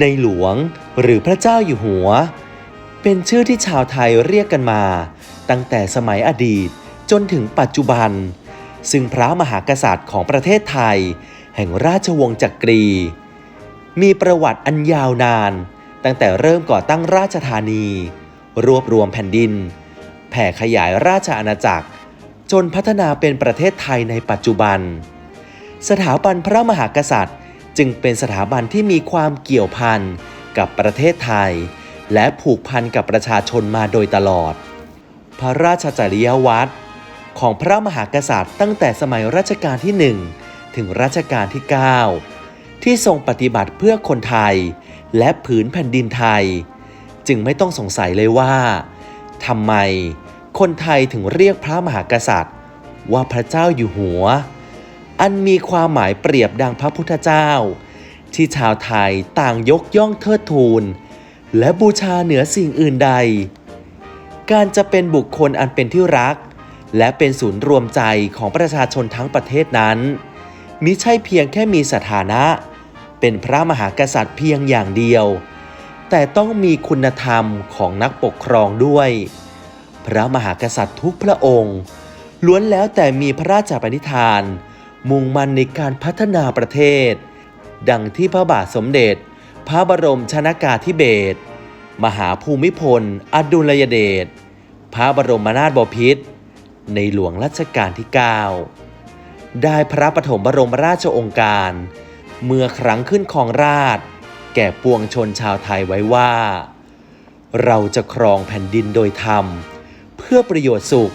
ในหลวง หรือพระเจ้าอยู่หัว เป็นชื่อที่ชาวไทยเรียกกันมา ตั้งแต่สมัยอดีตจนถึงปัจจุบัน ซึ่งพระมหากษัตริย์ของประเทศไทย แห่งราชวงศ์จักรี มีประวัติอันยาวนาน ตั้งแต่เริ่มก่อตั้งราชธานี รวบรวมแผ่นดิน แผ่ขยายราชอาณาจักร จนพัฒนาเป็นประเทศไทยในปัจจุบัน สถาบันพระมหากษัตริย์ จึงเป็นสถาบันที่มีความเกี่ยวพันกับประเทศไทย และผูกพันกับประชาชนมาโดยตลอด พระราชจริยวัตรของพระมหากษัตริย์ตั้งแต่สมัยรัชกาลที่ 1 ถึงรัชกาลที่ 9 ที่ทรงปฏิบัติเพื่อคนไทย และผืนแผ่นดินไทย จึงไม่ต้องสงสัยเลยว่าทำไมคนไทยถึงเรียกพระมหากษัตริย์ ว่าพระเจ้าอยู่หัว อันมีความหมายเปรียบดังพระพุทธเจ้า ที่ชาวไทยต่างยกย่องเทิดทูน และบูชาเหนือสิ่งอื่นใด การจะเป็นบุคคลอันเป็นที่รัก และเป็นศูนย์รวมใจของประชาชนทั้งประเทศนั้นมิใช่เพียงแค่มีสถานะ เป็นพระมหากษัตริย์เพียงอย่างเดียว แต่ต้องมีคุณธรรมของนักปกครองด้วย พระมหากษัตริย์ทุกพระองค์ ล้วนแล้วแต่มีพระราชปณิธาน มุ่งมั่นในการพัฒนาประเทศ ดังที่พระบาทสมเด็จ พระบรมชนากาธิเบศรมหาภูมิพล อดุลยเดช พระบรมนาถบพิตร ในหลวงรัชกาลที่ 9 ได้พระปฐมบรมราชองค์การ เมื่อครั้งขึ้นครองราช แก่ปวงชนชาวไทยไว้ว่า เราจะครองแผ่นดินโดยธรรม เพื่อประโยชน์สุข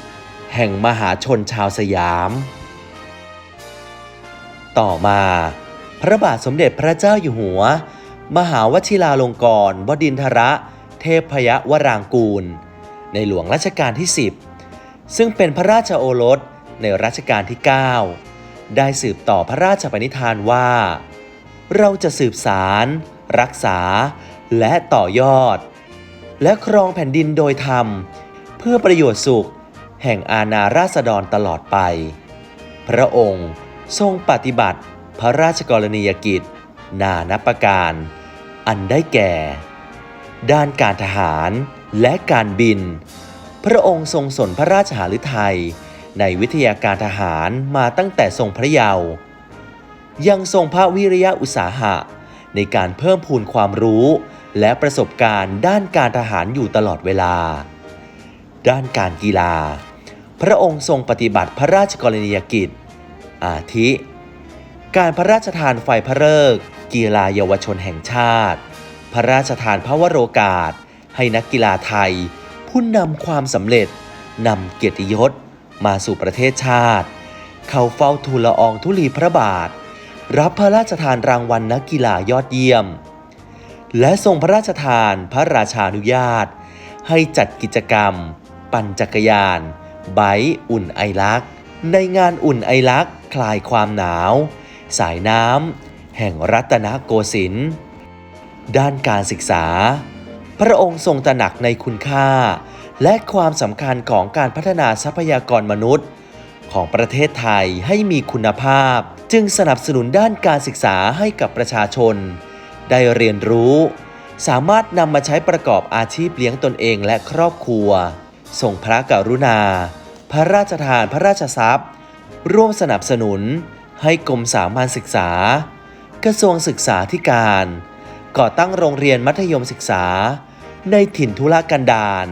แห่งมหาชนชาวสยาม ต่อมา พระบาทสมเด็จพระเจ้าอยู่หัว มหาวชิราลงกรณวดินทรเทพยวรางกูล ในหลวงรัชกาลที่ 10 ซึ่งเป็นพระราชโอรสในรัชกาลที่ 9 ได้สืบต่อพระราชปณิธานว่า เราจะสืบสาร รักษา และต่อยอด และครองแผ่นดินโดยธรรม เพื่อประโยชน์สุข แห่งอาณาราษฎรตลอดไป พระองค์ ทรงปฏิบัติพระราชกรณียกิจ นานับประการ อันได้แก่ ด้านการทหารและการบิน พระองค์ทรงสนพระราชหฤทัยในวิทยาการทหารมาตั้งแต่ทรงพระเยาว์ยังทรงพระวิริยะอุตสาหะ ในการเพิ่มพูนความรู้และประสบการณ์ด้านการทหารอยู่ตลอดเวลา ด้านการกีฬา พระองค์ทรงปฏิบัติพระราชกรณียกิจ อาทิ การพระราชทานไฟพระเลิกษ์กีฬาเยาวชนแห่งชาติ พระราชทานพระวโรกาส ให้นักกีฬาไทย ผู้นำความสำเร็จนำเกียรติยศมาสู่ประเทศชาติ เข้าเฝ้าทูลละอองธุลีพระบาท รับพระราชทานรางวัลนักกีฬายอดเยี่ยม และทรงพระราชทานพระราชานุญาต ให้จัดกิจกรรม ปั่นจักรยานไบอุ่นไอลัก ในงานอุ่นไอลัก คลายความหนาว สายน้ำแห่งรัตนโกสินทร์ด้านการศึกษา พระองค์ทรงตระหนักในคุณค่า และความสำคัญของการพัฒนาทรัพยากรมนุษย์ ของประเทศไทยให้มีคุณภาพ จึงสนับสนุนด้านการศึกษาให้กับประชาชน ได้เรียนรู้ สามารถนำมาใช้ประกอบอาชีพเลี้ยงตนเองและครอบครัวส่งพระกรุณา พระราชทานพระราชทรัพย์ ร่วมสนับสนุน ให้กรมสามัญศึกษา กระทรวงศึกษาธิการ ก่อตั้งโรงเรียนมัธยมศึกษา ในถิ่นทุรกันดาร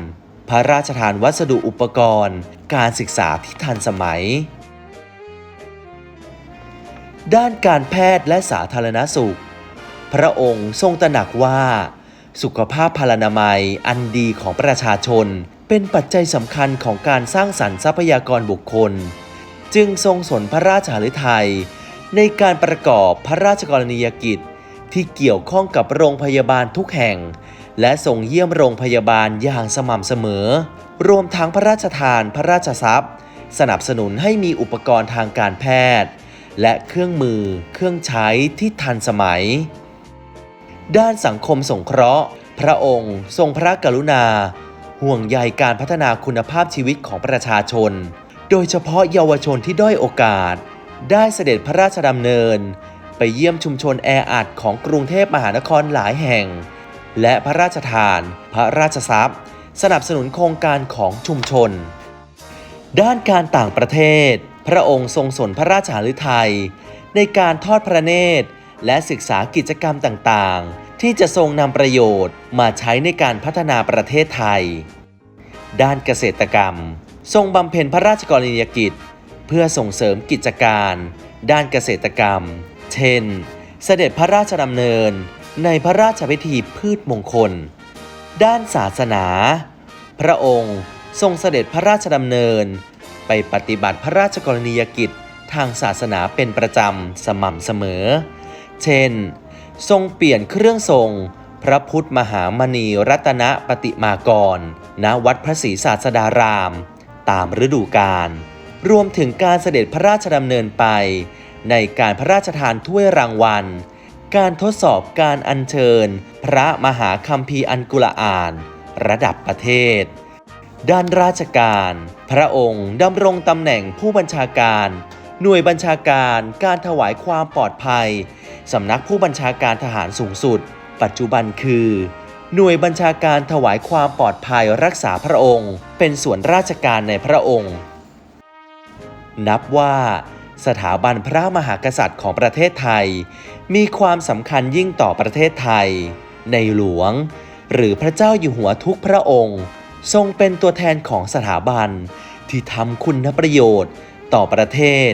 พระราชทานวัสดุอุปกรณ์ การศึกษาที่ทันสมัย ด้านการแพทย์และสาธารณสุข พระองค์ทรงตระหนักว่า สุขภาพพลานามัยอันดีของประชาชนเป็นปัจจัยสำคัญของการสร้างสรรค์ทรัพยากรบุคคล จึงทรงสนพระราชหฤทัยในการประกอบพระราชกรณียกิจที่เกี่ยวข้องกับโรงพยาบาลทุกแห่ง และส่งเยี่ยมโรงพยาบาลอย่างสม่ำเสมอ รวมทั้งพระราชทานพระราชทรัพย์ สนับสนุนให้มีอุปกรณ์ทางการแพทย์ และเครื่องมือ เครื่องใช้ที่ทันสมัย ด้านสังคมสงเคราะห์ พระองค์ทรงพระกรุณา ห่วงใยการพัฒนาคุณภาพชีวิตของประชาชน โดยเฉพาะเยาวชนที่ด้อยโอกาส ได้เสด็จพระราชดำเนินไปไปเยี่ยมชุมชนแออัดของกรุงเทพมหานครหลายแห่ง และพระราชทาน พระราชทรัพย์ สนับสนุนโครงการของชุมชน ด้านการต่างประเทศ พระองค์ทรงสนพระราชหฤทัยในการทอดพระเนตร และศึกษากิจกรรมต่างๆ ที่จะทรงนำประโยชน์มาใช้ในการพัฒนาประเทศไทย ด้านเกษตรกรรม ทรงบำเพ็ญพระราชกรณียกิจ เพื่อส่งเสริมกิจการ ด้านเกษตรกรรม เช่น เสด็จพระราชดำเนินในพระราชพิธีพืชมงคล ด้านศาสนา พระองค์ทรงเสด็จพระราชดำเนิน ไปปฏิบัติพระราชกรณียกิจทางศาสนาเป็นประจำสม่ำเสมอ เช่น ทรงเปลี่ยนเครื่องทรงพระพุทธมหามณีรัตนปฏิมากร ณ วัดพระศรีศาสดาราม ตามฤดูกาลรวมถึงการเสด็จพระราชดำเนินไป ในการพระราชทานถ้วยรางวัล การทดสอบการอัญเชิญ พระมหาคัมภีร์อันกุรอาน ระดับประเทศ ด้านราชการ พระองค์ดำรงตำแหน่งผู้บัญชาการ หน่วยบัญชาการการถวายความปลอดภัยสำนักผู้บัญชาการทหารสูงสุด ปัจจุบันคือ หน่วยบัญชาการถวายความปลอดภัยรักษาพระองค์ เป็นส่วนราชการในพระองค์ นับว่า สถาบันพระมหากษัตริย์ของประเทศไทย มีความสำคัญยิ่งต่อประเทศไทย ในหลวง หรือพระเจ้าอยู่หัวทุกพระองค์ ทรงเป็นตัวแทนของสถาบันที่ทำคุณประโยชน์ ต่อประเทศ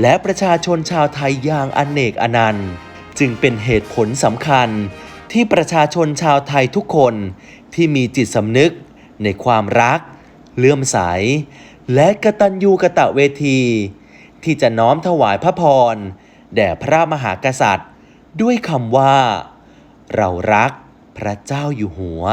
และประชาชนชาวไทยอย่างอนเนกอนันต์ จึงเป็นเหตุผลสำคัญ ที่ประชาชนชาวไทยทุกคนที่มีจิตสำนึกในความรัก เลื่อมใส และกตัญญูกะตะเวที ที่จะน้อมถวายพระพร แด่พระมหากษัตริย์ ด้วยคำว่า เรารักพระเจ้าอยู่หัว